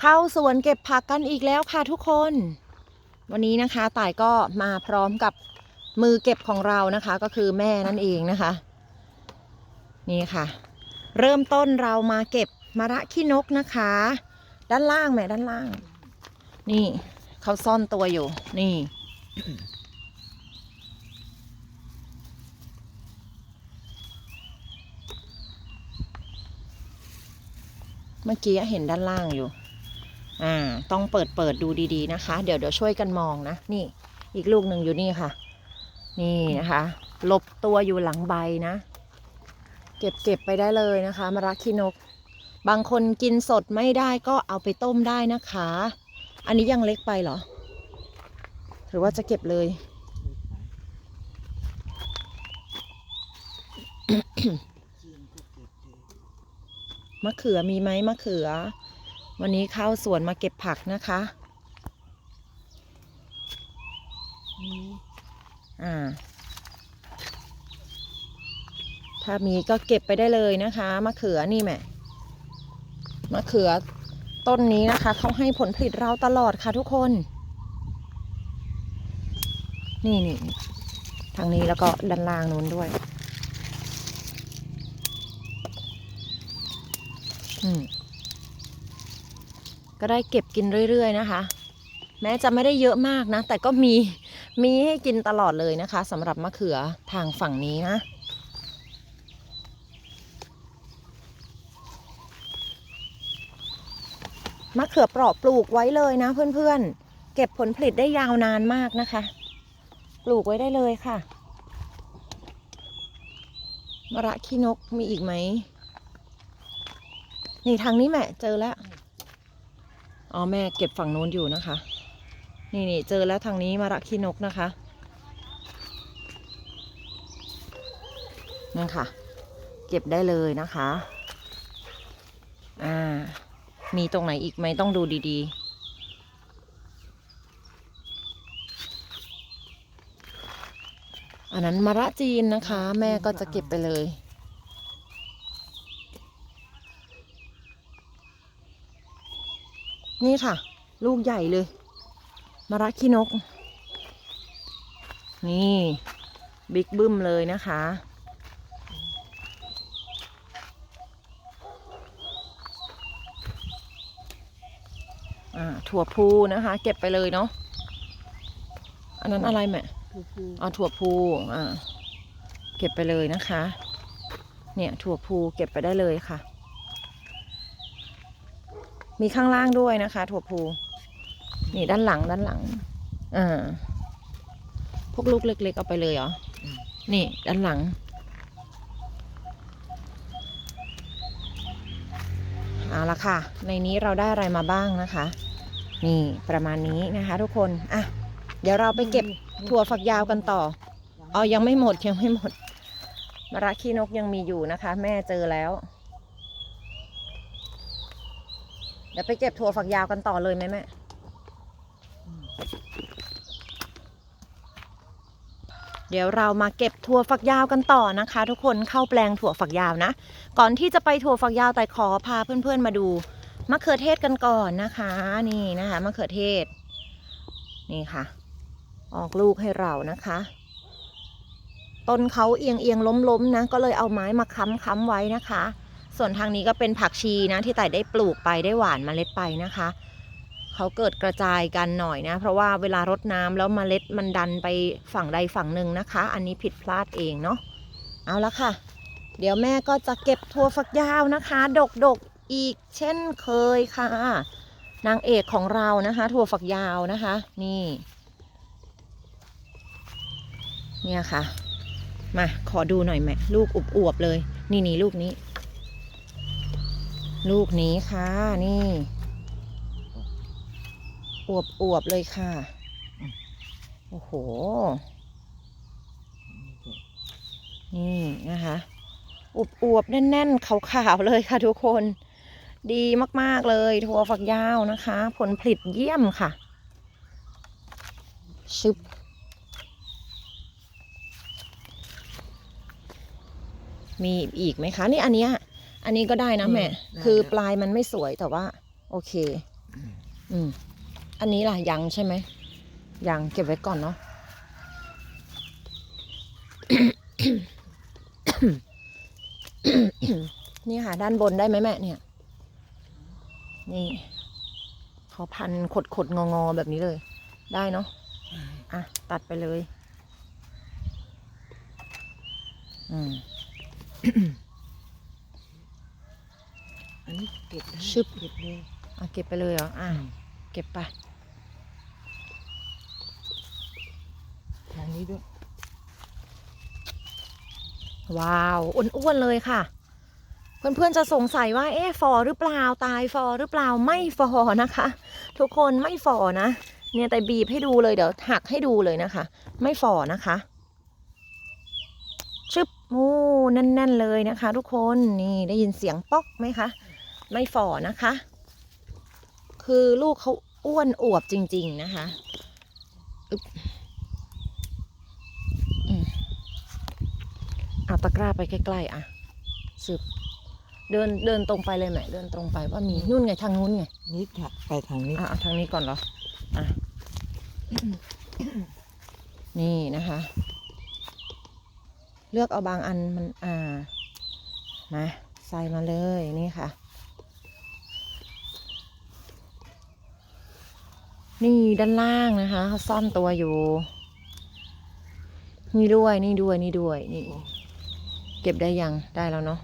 เข้าสวนเก็บผักกันอีกแล้วค่ะทุกคน วันนี้นะคะต่ายก็มาพร้อมกับมือเก็บของเรานะคะ ก็คือแม่นั่นเองนะคะ นี่ค่ะ เริ่มต้นเรามาเก็บมะระขี้นกนะคะ ด้านล่างแม่ด้านล่าง นี่เขาซ่อนตัวอยู่ นี่ เมื่อกี้เห็นด้านล่างอยู่ อ่าต้องเปิดเปิดดูดีๆนะคะ เดี๋ยวเดี๋ยวช่วยกันมองนะ นี่ อีกลูกหนึ่งอยู่นี่ค่ะ นี่นะคะหลบตัวอยู่หลังใบนะ เก็บเก็บไปได้เลยนะคะมะระขี้นก บางคนกินสดไม่ได้ก็เอาไปต้มได้นะคะ อันนี้ยังเล็กไปเหรอหรือว่าจะเก็บเลยมะเขือมีไหมมะเขือ วันนี้เข้าสวนมาเก็บผักนะคะอ่า ถ้ามีก็เก็บไปได้เลยนะคะมะเขือนี่แม่มะเขือต้นนี้นะคะเขาให้ผลผลิตเราตลอดค่ะทุกคน นี่นี่ทางนี้แล้วก็ด้านล่างนู้นด้วย อืม ก็ได้เก็บกินเรื่อยๆนะคะ แม้จะไม่ได้เยอะมากนะ แต่ก็มีมีให้กินตลอดเลยนะคะสำหรับมะเขือทางฝั่งนี้นะมะเขือเปราะปลูกไว้เลยนะเพื่อนๆ เก็บผลผลิตได้ยาวนานมากนะคะ ปลูกไว้ได้เลยค่ะมะระขี้นกมีอีกไหมนี่ทางนี้แม่เจอแล้ว อ๋อแม่เก็บฝั่งนู้นอยู่นะคะ นี่นี่เจอแล้วทางนี้มะระขี้นกนะคะนั่นค่ะ เก็บได้เลยนะคะ อ่า มีตรงไหนอีกไหมต้องดูดีๆอันนั้นมะระจีนนะคะ แม่ก็จะเก็บไปเลย นี่ค่ะ ลูกใหญ่เลยมะระขี้นก นี่บิ๊กบึ้มเลยนะคะอ่าถั่วพูนะคะ เก็บไปเลยเนาะ อันนั้นอะไรแม่เอาถั่วพูอ่า เก็บไปเลยนะคะ เนี่ยถั่วพูเก็บไปได้เลยค่ะ มีข้างล่างด้วยนะคะ ถั่วพูนี่ด้านหลังด้านหลังอ่าพวกลูกเล็กๆเอาไปเลยเหรอ นี่ด้านหลัง เอาละค่ะ ในนี้เราได้อะไรมาบ้างนะคะ นี่ประมาณนี้นะคะ ทุกคน อะ เดี๋ยวเราไปเก็บถั่วฝักยาวกันต่อ อ๋อ ยังไม่หมดยังไม่หมด มะระขี้นกยังมีอยู่นะคะ แม่เจอแล้ว เดี๋ยวไปเก็บถั่วฝักยาวกันต่อเลยไหมแม่เดี๋ยวเรามาเก็บถั่วฝักยาวกันต่อนะคะ ทุกคนเข้าแปลงถั่วฝักยาวนะ ก่อนที่จะไปถั่วฝักยาวแต่ขอพาเพื่อนๆมาดูมะเขือเทศกันก่อนนะคะ นี่นะคะมะเขือเทศ นี่ค่ะ ออกลูกให้เรานะคะต้นเขาเอียงเอียงล้มล้มนะ ก็เลยเอาไม้มาค้ำค้ำไว้นะคะ ส่วนทางนี้ก็เป็นผักชีนะที่ไต่ได้ปลูกไปได้หวานเมล็ดไปนะคะเขาเกิดกระจายกันหน่อยนะ เพราะว่าเวลารดน้ำแล้วเมล็ดมันดันไปฝั่งใดฝั่งหนึ่งนะคะ อันนี้ผิดพลาดเองเนาะเอาละค่ะ เดี๋ยวแม่ก็จะเก็บถั่วฝักยาวนะคะ ดกดกอีกเช่นเคยค่ะ นางเอกของเรานะคะ ถั่วฝักยาวนะคะ นี่ เนี่ยค่ะ มาขอดูหน่อยแม่ลูกอวบๆเลย นี่นี่ลูกนี้ ลูกนี้ค่ะนี่ อวบอวบเลยค่ะ โอ้โห นี่นะคะอวบอวบแน่นๆขาวๆเลยค่ะทุกคน ดีมากๆเลยถั่วฝักยาวนะคะ ผลผลิตเยี่ยมค่ะ ชึบมีอีกไหมคะ นี่อันเนี้ย อันนี้ก็ได้นะแม่ ได้คือได้ปลายมันไม่สวยแต่ว่า โอเค อืม อันนี้ล่ะยังใช่ไหมยังเก็บไว้ก่อนเนาะ นี่ค่ะ ด้านบนได้ไหมแม่เนี่ย นี่ เขาพันขดขดๆงองอๆแบบนี้เลย ได้เนาะ อะ ตัดไปเลย อืม อันนี้เก็บได้ชึบ เก็บเลยอะเก็บไปเลยเหรออะเก็บไปทางนี้ด้วยว้าวอ้วนๆเลยค่ะ เพื่อนๆจะสงสัยว่าเอ๊ะฟอหรือเปล่าตายฟอหรือเปล่าไม่ฟอนะคะ ทุกคนไม่ฟอนะ เนี่ยแต่บีบให้ดูเลยเดี๋ยวหักให้ดูเลยนะคะ ไม่ฟอนะคะชึบโอ้แน่นๆเลยนะคะ ทุกคนนี่ได้ยินเสียงป๊อกไหมคะ ไม่ฟอนะคะ คือลูกเขาอ้วนอวบจริง ๆ นะคะอึ๊บอืมเอาตะกร้าไปใกล้ๆอะสืบเดินเดินตรงไปเลยไหมเดินตรงไปว่ามีนู่นไงทางนู้นไงนี่ค่ะไปทางนี้อะเอาทางนี้ก่อนเหรออะนี่นะคะ เลือกเอาบางอันมันอ่ามาใส่มาเลยนี่ค่ะ นี่ด้านล่างนะคะเขาซ่อนตัวอยู่ นี่ด้วยนี่ด้วยนี่ด้วยนี่ เก็บได้ยังได้แล้วเนาะ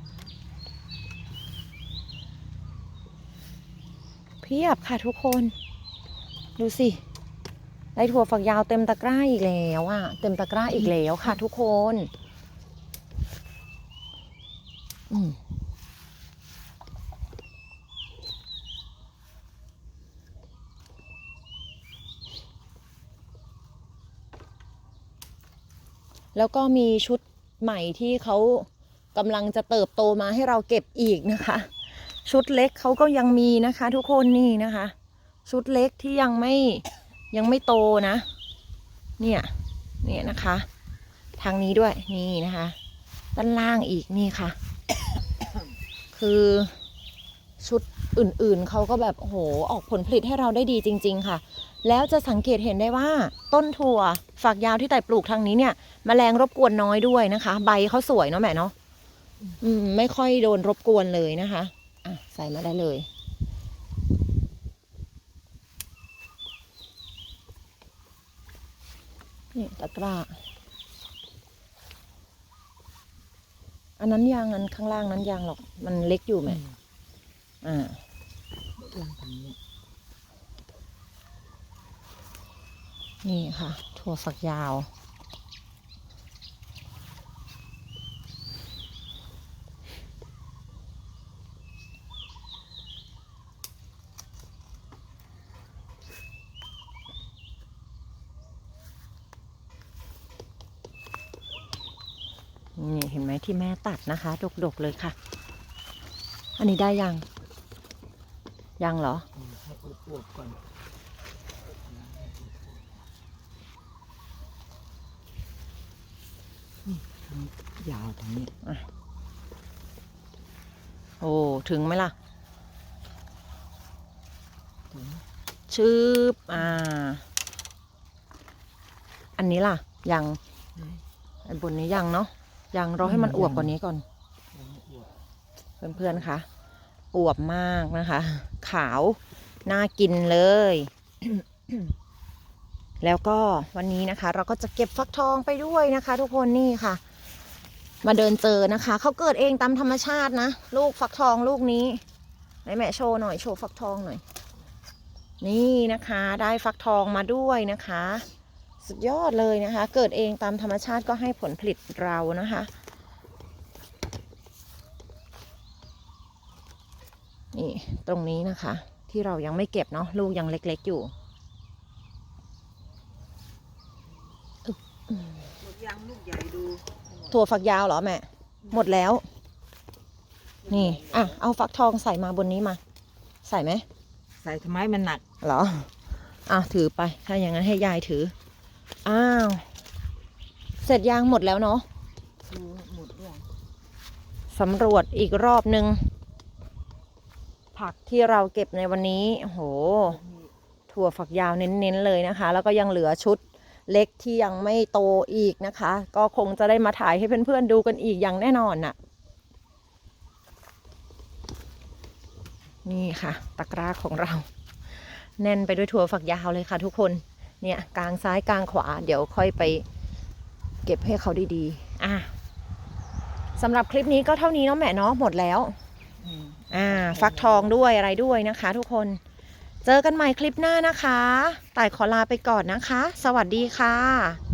เพียบค่ะทุกคน ดูสิได้ถั่วฝักยาวเต็มตะกร้าอีกแล้วอะเต็มตะกร้าอีกแล้วค่ะทุกคน อืม แล้วก็มีชุดใหม่ที่เขากำลังจะเติบโตมาให้เราเก็บอีกนะคะ ชุดเล็กเขาก็ยังมีนะคะ ทุกคนนี่นะคะ ชุดเล็กที่ยังไม่ยังไม่โตนะ เนี่ยเนี่ยนะคะ ทางนี้ด้วยนี่นะคะ ด้านล่างอีกนี่ค่ะ คือชุด อื่นๆ เขาก็แบบโหออกผลผลิตให้เราได้ดีจริง ๆ ค่ะ แล้วจะสังเกตเห็นได้ว่าต้นถั่วฝักยาวที่แต่ปลูกทางนี้เนี่ยแมลงรบกวนน้อยด้วยนะคะ ใบเขาสวยเนาะแม่เนาะอืมไม่ค่อยโดนรบกวนเลยนะคะอะใส่มาได้เลยนี่ตะกร้า อันนั้นยางอันข้างล่างนั้นยางหรอก มันเล็กอยู่ไหม อ่าเรื่องทางนี้นี่ค่ะ ถั่วฝักยาว นี่เห็นไหมที่แม่ตัดนะคะ ดกๆเลยค่ะ อันนี้ได้ยัง ยังเหรออืมให้อวบๆก่อนนี่ทางยาวทางนี้โอ้ ถึงไหมล่ะถึงชืบอ่า อันนี้ล่ะ ยังไหนไอ้บนนี้ยังเนาะ ยังรอให้มันอืมอวบยังกว่านี้ก่อนยังไม่อวบเพื่อนๆคะ อวบมากนะคะ ขาวน่ากินเลย แล้วก็วันนี้นะคะ เราก็จะเก็บฟักทองไปด้วยนะคะ ทุกคนนี่ค่ะ มาเดินเจอนะคะเขาเกิดเองตามธรรมชาตินะ ลูกฟักทองลูกนี้ไหนแม่โชว์หน่อยโชว์ฟักทองหน่อย นี่นะคะ ได้ฟักทองมาด้วยนะคะ สุดยอดเลยนะคะ เกิดเองตามธรรมชาติก็ให้ผลผลิตเรานะคะ นี่ตรงนี้นะคะ ที่เรายังไม่เก็บเนาะลูกยังเล็กๆอยู่หมดยางลูกใหญ่ดูถั่วฝักยาวเหรอแม่ หมดแล้ว นี่อะเอาฟักทองใส่มาบนนี้มา ใส่ไหมใส่ทำไมมันหนักเหรออะถือไป ถ้าอย่างนั้นให้ยายถือ อ้าว เสร็จยางหมดแล้วเนาะดูหมดเรื่องสำรวจอีกรอบนึงท ผักที่เราเก็บในวันนี้โห ถั่วฝักยาวเน้นๆเลยนะคะ แล้วก็ยังเหลือชุดเล็กที่ยังไม่โตอีกนะคะ ก็คงจะได้มาถ่ายให้เพื่อนๆดูกันอีกอย่างแน่นอนน่ะ นี่ค่ะ ตะกร้าของเรา แน่นไปด้วยถั่วฝักยาวเลยค่ะทุกคน เนี่ยกลางซ้ายกลางขวา เดี๋ยวค่อยไปเก็บให้เขาดีๆ อะสำหรับคลิปนี้ก็เท่านี้เนาะแม่เนาะหมดแล้ว อ่าฟักทองด้วยอะไรด้วยนะคะ ทุกคน เจอกันใหม่คลิปหน้านะคะ ต่ายขอลาไปก่อนนะคะ สวัสดีค่ะ